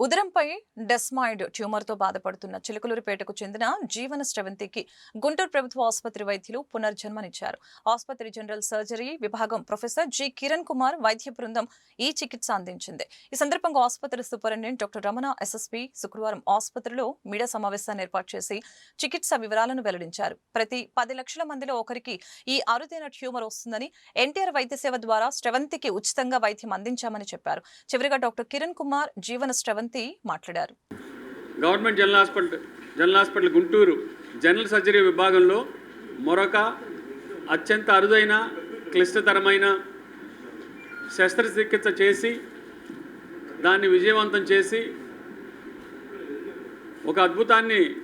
ఉదరంపై డెస్మాయిడ్ ట్యూమర్తో బాధపడుతున్న చిలకలూరుపేటకు చెందిన జీవన స్రవంతికి గుంటూరు ప్రభుత్వ ఆసుపత్రి వైద్యులు పునర్జన్మనిచ్చారు. ఆసుపత్రి జనరల్ సర్జరీ విభాగం ప్రొఫెసర్ జి. కిరణ్ కుమార్ వైద్య బృందం ఈ చికిత్స అందించింది. ఈ సందర్భంగా ఆసుపత్రి సూపరింటెండెంట్ డాక్టర్ రమణ ఎస్ఎస్పి శుక్రవారం ఆసుపత్రిలో మీడియా సమావేశాన్ని ఏర్పాటు చేసి చికిత్స వివరాలను వెల్లడించారు. ప్రతి పది లక్షల మందిలో ఒకరికి ఈ అరుదైన ట్యూమర్ వస్తుందని ఎన్టీఆర్ వైద్య సేవ ద్వారా స్రవంతికి ఉచితంగా వైద్యం అందించామని చెప్పారు. చివరిగా డాక్టర్ కిరణ్ కుమార్ జీవన స్రవంతి మాట్లాడారు. Government general hospital general hospital Guntur general surgery విభాగంలో మరొక అత్యంత అరుదైన క్లిష్టతరమైన శస్త్రచికిత్స చేసి దాన్ని విజయవంతం చేసి ఒక అద్భుతాన్ని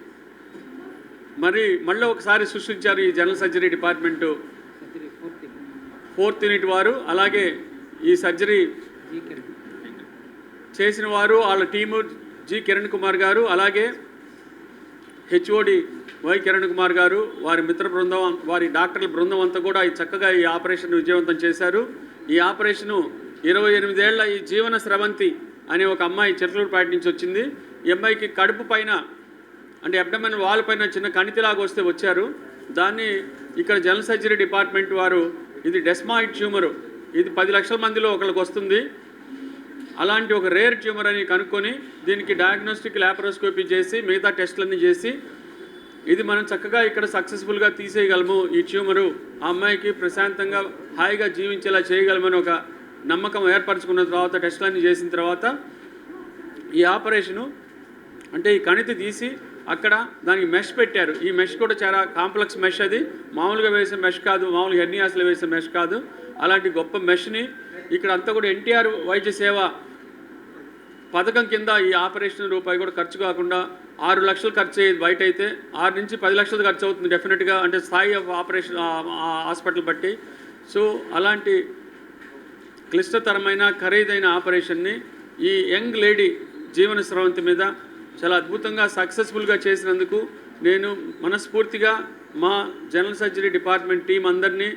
మరి మళ్ళీ ఒకసారి సృష్టించారు ఈ general surgery department fourth unit. వారు. అలాగే ఈ సర్జరీ చేసిన వారు వాళ్ళ టీము జి కిరణ్ కుమార్ గారు అలాగే హెచ్ఓడి వై కిరణ్ కుమార్ గారు వారి మిత్ర బృందం వారి డాక్టర్ల బృందం అంతా కూడా ఈ చక్కగా ఈ ఆపరేషన్ విజయవంతం చేశారు. ఈ ఆపరేషను ఇరవై ఎనిమిదేళ్ళ ఈ జీవన స్రవంతి అనే ఒక అమ్మాయి చిట్లూరుపేట నుంచి వచ్చింది. ఈ అమ్మాయికి కడుపు పైన అంటే అబ్డమన్ వాల్ పైన చిన్న కణితిలాగా వస్తే వచ్చారు. దాన్ని ఇక్కడ జనరల్ సర్జరీ డిపార్ట్మెంట్ వారు ఇది డెస్మాయిడ్ ట్యూమరు. ఇది పది లక్షల మందిలో ఒకరికి వస్తుంది. అలాంటి ఒక రేర్ ట్యూమర్ అని కనుక్కొని దీనికి డయాగ్నోస్టిక్ ల్యాపరోస్కోపీ చేసి మిగతా టెస్టులన్నీ చేసి ఇది మనం చక్కగా ఇక్కడ సక్సెస్ఫుల్గా తీసేయగలము ఈ ట్యూమరు. ఆ అమ్మాయికి ప్రశాంతంగా హాయిగా జీవించేలా చేయగలమని ఒక నమ్మకం ఏర్పరచుకున్న తర్వాత టెస్టులన్నీ చేసిన తర్వాత ఈ ఆపరేషను అంటే ఈ కణితి తీసి అక్కడ దానికి మెష్ పెట్టారు. ఈ మెష్ కూడా చాలా కాంప్లెక్స్ మెష్ అది. మామూలుగా వేసే మెష్ కాదు మామూలుగా హెర్నియాస్లో వేసే మెష్ కాదు. అలాంటి గొప్ప మెష్ని ఇక్కడ అంతా కూడా ఎన్టీఆర్ వైద్య సేవ పథకం కింద ఈ ఆపరేషన్ రూపాయి కూడా ఖర్చు కాకుండా ఆరు లక్షలు ఖర్చు అయ్యేది బయట అయితే ఆరు నుంచి పది లక్షలు ఖర్చు అవుతుంది డెఫినెట్గా అంటే స్థాయి ఆఫ్ ఆపరేషన్ హాస్పిటల్ బట్టి. సో అలాంటి క్లిష్టతరమైన ఖరీదైన ఆపరేషన్ని ఈ యంగ్ లేడీ జీవన స్రవంతి మీద చాలా అద్భుతంగా సక్సెస్ఫుల్గా చేసినందుకు నేను మనస్ఫూర్తిగా మా జనరల్ సర్జరీ డిపార్ట్మెంట్ టీం అందరినీ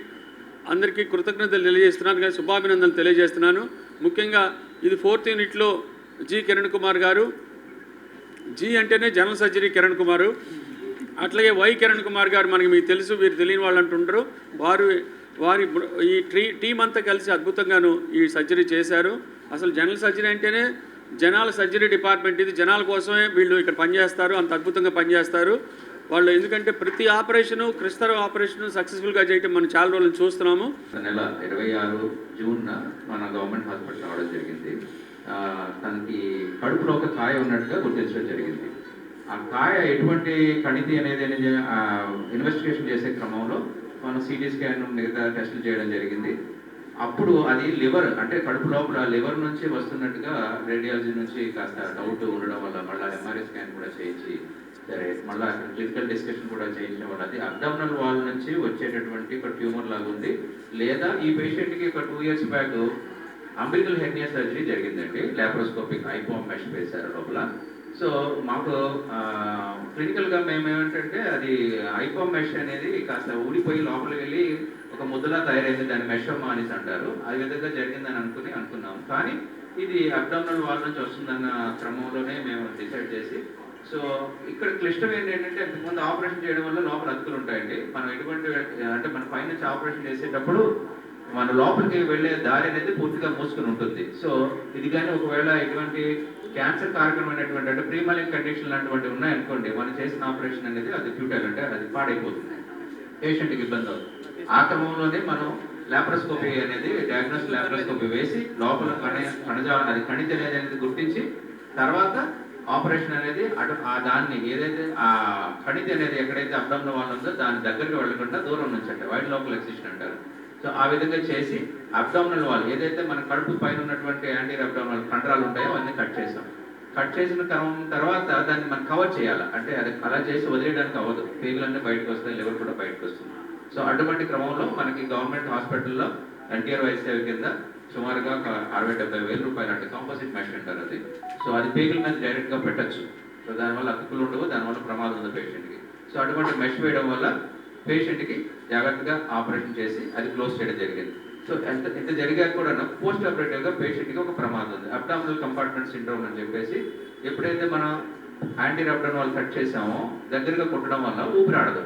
అందరికీ కృతజ్ఞతలు తెలియజేస్తున్నాను కానీ శుభాభినందనలు తెలియజేస్తున్నాను. ముఖ్యంగా ఇది ఫోర్త్ యూనిట్లో జి కిరణ్ కుమార్ గారు. జి అంటేనే జనరల్ సర్జరీ కిరణ్ కుమారు. అట్లాగే వై కిరణ్ కుమార్ గారు మనకి మీకు తెలుసు వీరు తెలియని వాళ్ళు అంటుంటారు వారు వారి ఈ ట్రీ టీం అంతా కలిసి అద్భుతంగాను ఈ సర్జరీ చేశారు. అసలు జనరల్ సర్జరీ అంటేనే జనాల సర్జరీ డిపార్ట్మెంట్ ఇది. జనాల కోసమే వీళ్ళు ఇక్కడ పనిచేస్తారు అంత అద్భుతంగా పనిచేస్తారు. వాళ్ళు ఎందుకంటే ప్రతి ఆపరేషను క్రిస్తర ఆపరేషను సక్సెస్ఫుల్గా చేయటం మనం చాలా రోజులు చూస్తున్నాము. నెల ఇరవై ఆరు జూన్న మన గవర్నమెంట్ హాస్పిటల్ రావడం జరిగింది. తనకి కడుపులో ఒక కాయ ఉన్నట్టుగా గుర్తించడం జరిగింది. ఆ కాయ ఎటువంటి కణితి అనేది అనేది ఇన్వెస్టిగేషన్ చేసే క్రమంలో మనం సిటీ స్కాన్ మిగతా టెస్టులు చేయడం జరిగింది. అప్పుడు అది లివర్ అంటే కడుపు లోపల లివర్ నుంచి వస్తున్నట్టుగా రేడియాలజీ నుంచి కాస్త డౌట్ ఉండడం వల్ల మళ్ళీ ఎంఆర్ఐ స్కాన్ కూడా చేయించి సరే మళ్ళీ క్లినికల్ డిస్కషన్ కూడా చేయించడం వాళ్ళు అది అబ్డామినల్ వాల్ నుంచి వచ్చేటటువంటి ఒక ట్యూమర్ లాగా ఉంది. లేదా ఈ పేషెంట్కి ఒక two years back umbilical hernia surgery జరిగిందండి. లాప్రోస్కోపిక్ ఐపోమ్ మెష్ వేశారు లోపల. సో మాకు క్లినికల్గా మేము ఏమంటే అది ఐపోమ్ మెష్ అనేది కాస్త ఊడిపోయి లోపలికి వెళ్ళి ఒక ముద్దలా తయారైంది. దాన్ని మెషోమా అనేసి అంటారు. ఆ విధంగా జరిగిందని అనుకుని అనుకున్నాం. కానీ ఇది అబ్డామినల్ వాల్ నుంచి వస్తుందన్న క్రమంలోనే మేము డిసైడ్ చేసి సో ఇక్కడ క్లిష్టం ఏంటంటే ముందు ఆపరేషన్ చేయడం వల్ల లోపల అతుకులు ఉంటాయండి. మనం ఎటువంటి అంటే మన పైనుంచి ఆపరేషన్ చేసేటప్పుడు మన లోపలికి వెళ్ళే దారి అనేది పూర్తిగా మూసుకుని ఉంటుంది. సో ఇది కానీ ఒకవేళ ఎటువంటి క్యాన్సర్ కారకమైనటువంటి అంటే ప్రీమాలింగ్ కండిషన్ లాంటివి ఉన్నాయనుకోండి మనం చేసిన ఆపరేషన్ అనేది అది ఫ్యూటైల్ అంటే అది పాడైపోతుంది. పేషెంట్కి ఇబ్బంది అవుతుంది. ఆ క్రమంలోనే మనం లాప్రోస్కోపీ అనేది డయాగ్నోస్ లాప్రోస్కోపీ వేసి లోపల కణ కణజాలం అది ఖనిజ అనేది అనేది గుర్తించి తర్వాత ఆపరేషన్ అనేది అటు ఆ దాన్ని ఏదైతే ఆ కణితి అనేది ఎక్కడైతే అబ్డంలో వాళ్ళు ఉందో దాని దగ్గరికి వెళ్ళకుండా దూరం నుంచి అంటే వైడ్ లోకల్ ఎక్సిషన్ అంటారు. సో ఆ విధంగా చేసి అబ్డామినల్ వాల్ ఏదైతే మన కడుపు పైన ఉన్నటువంటి యాంటీ అబ్డామినల్ కండరాలు ఉంటాయో అవన్నీ కట్ చేసాం. కట్ చేసిన క్రమం తర్వాత దాన్ని మనం కవర్ చేయాలి. అంటే అది అలా చేసి వదిలేయడానికి అవ్వదు. పేగులన్నీ బయటకు వస్తాయి లివర్ కూడా బయటకు వస్తుంది. సో అటువంటి క్రమంలో మనకి గవర్నమెంట్ హాస్పిటల్లో ఎన్టీఆర్ వైద్యసేవ కింద సుమారుగా అరవై డెబ్బై వేల రూపాయలు అంటే కాంపోజిట్ మెషిన్ అంటారు అది. సో అది పేగుల మీద డైరెక్ట్గా పెట్టచ్చు. సో దానివల్ల అతుకులు ఉండవు దానివల్ల ప్రమాదం ఉంది పేషెంట్కి. సో అటువంటి మెష్ వేయడం వల్ల పేషెంట్కి జాగ్రత్తగా ఆపరేషన్ చేసి అది క్లోజ్ చేయడం జరిగింది. సో ఎంత ఇంత జరిగాక కూడా పోస్ట్ ఆపరేటివ్గా పేషెంట్కి ఒక ప్రమాదం ఉంది. అబ్డామినల్ కంపార్ట్మెంట్ సిండ్రోమ్ అని చెప్పేసి ఎప్పుడైతే మనం యాంటీ రబ్డన్ వాళ్ళు కట్ చేసామో దగ్గరగా కుట్టడం వల్ల ఊపిరాడదు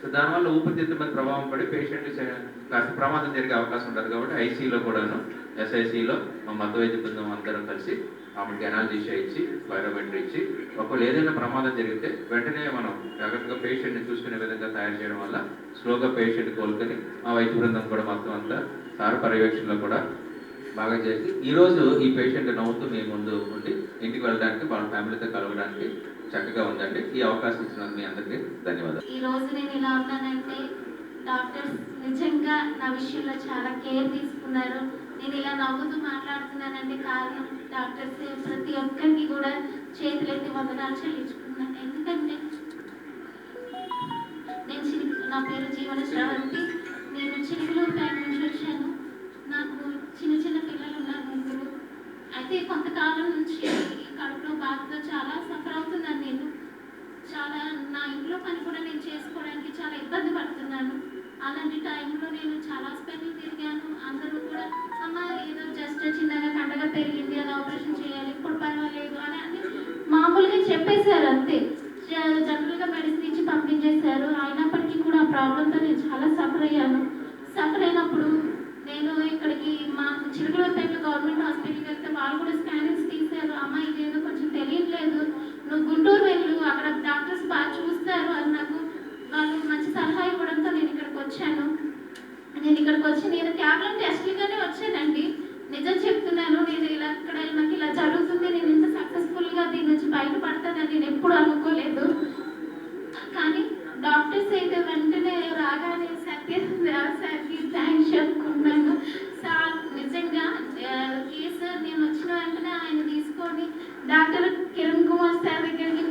సో దానివల్ల ఊపిరితిత్తు మీద ప్రభావం పడి పేషెంట్ కాస్త ప్రమాదం జరిగే అవకాశం ఉంటుంది కాబట్టి ఐసీలో కూడాను ఎస్ఐసిలో మా మత వైద్య బృందం అందరం కలిసి ఆమెకి ఎనాలజీషియా ఇచ్చి బయోమెట్రీ ఇచ్చి ఒకవేళ ఏదైనా ప్రమాదం జరిగితే వెంటనే మనం జాగ్రత్తగా పేషెంట్ని చూసుకునే విధంగా తయారు చేయడం వల్ల స్లోగా పేషెంట్ కోలుకొని మా వైద్య బృందం కూడా మొత్తం అంతా సార్ పర్యవేక్షణలో కూడా బాగా చేసి ఈరోజు ఈ పేషెంట్ నవ్వుతూ మీ ముందు ఉండి ఇంటికి వెళ్ళడానికి వాళ్ళ ఫ్యామిలీతో కలవడానికి చక్కగా ఉందండి. ఈ అవకాశం ఇచ్చినందుకు మీ అందరికీ ధన్యవాదాలు. ఈ రోజు నేను ఇలా ఉన్నానంటే డాక్టర్స్ నిజంగా నా విషయంలో చాలా కేర్ తీసుకున్నారు. నేను ఇలా నవ్వుతూ మాట్లాడుతున్నానంటే కారణం డాక్టర్స్ ప్రతి ఒక్కరికి కూడా చేతులెత్తి వందనాలు చెల్లించుకున్నాను ఎందుకంటే నేను నా పేరు జీవన శ్రవంతి. నేను చిలుకలూరుపేట నుంచి వచ్చాను. నాకు చిన్న చిన్న పిల్లలు ఉన్నారు ముగ్గురు. అయితే కొంతకాలం నుంచి కడుపులో బాధతో చాలా సఫర్ అవుతున్నాను నేను. చాలా నా ఇంట్లో పని కూడా నేను చేసుకోవడానికి చాలా ఇబ్బంది పడుతున్నాను. అలాంటి టైంలో నేను చాలా హాస్పిటల్ తిరిగాను. చెప్పేశారు అంతే. జనరల్గా మెడిసిన్ ఇచ్చి పంపించేశారు. అయినప్పటికీ కూడా ఆ ప్రాబ్లంతో నేను చాలా సఫర్ అయ్యాను. సఫర్ అయినప్పుడు నేను ఇక్కడికి మా చిలుకలపేట గవర్నమెంట్ హాస్పిటల్కి వెళ్తే వాళ్ళు కూడా స్కానింగ్స్ తీశారు. అమ్మ ఇదేదో కొంచెం తెలియట్లేదు. నువ్వు గుంటూరు వెళ్ళు. అక్కడ డాక్టర్స్ బాగా చూస్తారు అని నాకు వాళ్ళు మంచి సలహా ఇవ్వడంతో నేను ఇక్కడికి వచ్చాను. నేను ఇక్కడికి వచ్చి నేను క్యాబ్లెట్ టెస్ట్లుగానే వచ్చానండి. నిజం చెప్తున్నాను. నేను ఇలా ఇక్కడ నాకు ఇలా జరుగుతుంది. నేను ఇంత సక్సెస్ఫుల్గా దీని నుంచి బయటపడతానని నేను ఎప్పుడు అనుకోలేదు. కానీ డాక్టర్స్ అయితే వెంటనే రాగానే సత్య సార్కి థ్యాంక్స్ చెప్పుకున్నాను సార్ నిజంగా కేసు నేను వచ్చిన వెంటనే ఆయన తీసుకొని డాక్టర్ కిరణ్ కుమార్ సార్ దగ్గరికి